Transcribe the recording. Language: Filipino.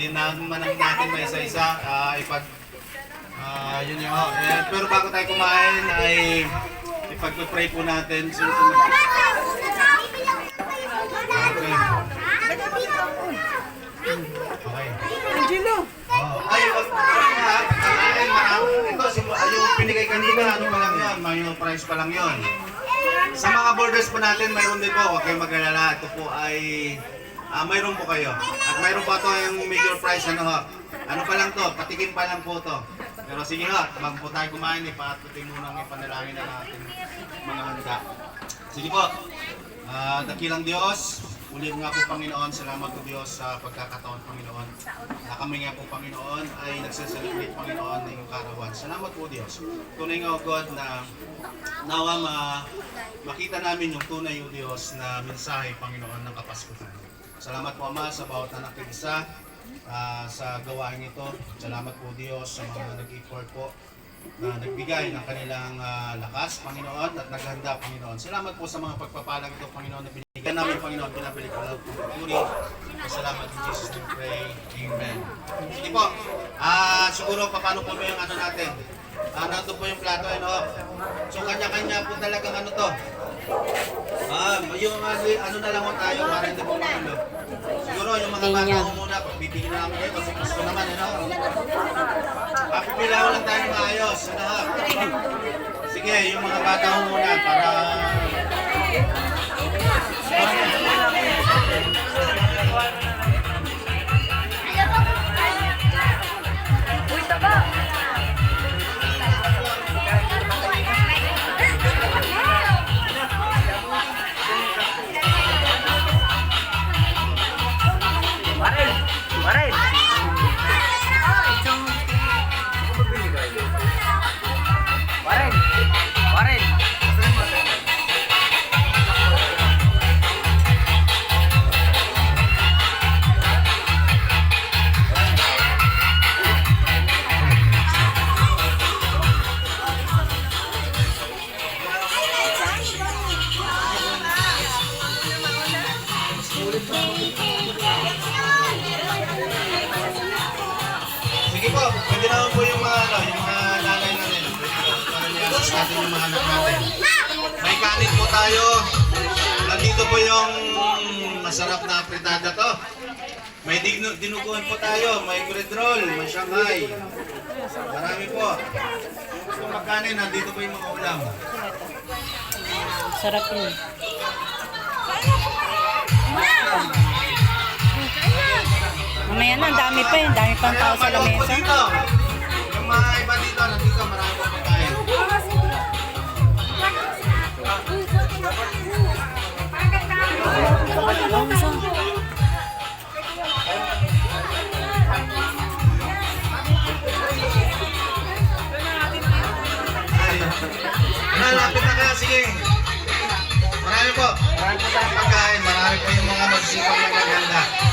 hindi naman natin may isa-isa ah, ipag ah, yun yung eh, pero bago tayo kumain ay ipag-pray po natin susunod. Okay. Angelo! Oh, ay, wag ha. Ay, marami. Ito, simu- ay, yung pinigay kanina, ano pa lang yun, yung price pa lang yun. Sa mga borders po natin, mayroon din po, huwag kayong mag-alala. Ito po ay, ah, mayroon po kayo. At mayroon pa to yung major price, ano ho. Ano pa lang to, patikim pa lang po to. Pero sige ho, bago po tayo kumain, ipatutin muna ang ipanalangin ng ating mga handa. Sige po, Ah, dakilang Diyos, ulit nga po Panginoon, salamat po Diyos sa pagkakataon Panginoon. Na kami nga po Panginoon ay nagsaselebrate Panginoon ng iyong karawan. Salamat po Diyos. Tunay nga o God na nawa ma, makita namin yung tunay o Diyos na mensahe Panginoon ng Kapaskuhan. Salamat po Ama sa bawat anak ng isa ah, sa gawain ito. Salamat po Diyos sa mga nag-effort po na nagbigay ng kanilang ah, lakas, Panginoon, at naghanda, Panginoon. Salamat po sa mga pagpapalang ito, Panginoon, na binigyan namin, Panginoon, pinabalik ko lang po puri. Salamat in Jesus name pray. Amen. Sige po, ah siguro paano po yung ano natin? Ah, nandun po yung plato, ano? So, kanya-kanya po talagang ano to. Ah, yung ano, ano na lang po tayo para hindi po ano. Siguro yung mga bata ko muna, bibigyan na namin kayo kasi gusto naman, ano? Papipilaw lang tayo ng maayos, ano ha? Sige, yung mga bata ko muna para... 笑える。Sige po, pwede naman po yung mga, ano, yung mga nanay na rin. Para niyasis natin yung mga anak natin. May kanin po tayo. Nandito po yung masarap na fritada to. May dinu dinuguan po tayo, may bread roll, may shanghai. Marami po. Gusto magkanin, nandito po yung mga ulam. Sarap yun. Mamaya na, ang dami pa yun. Dami pang tao sa lamesa. Yung mga iba dito, nandito marami po pagkain. Malapit na kaya, sige. Marami po. Marami po tayong pagkain. Marami po yung mga magsisipag na maganda.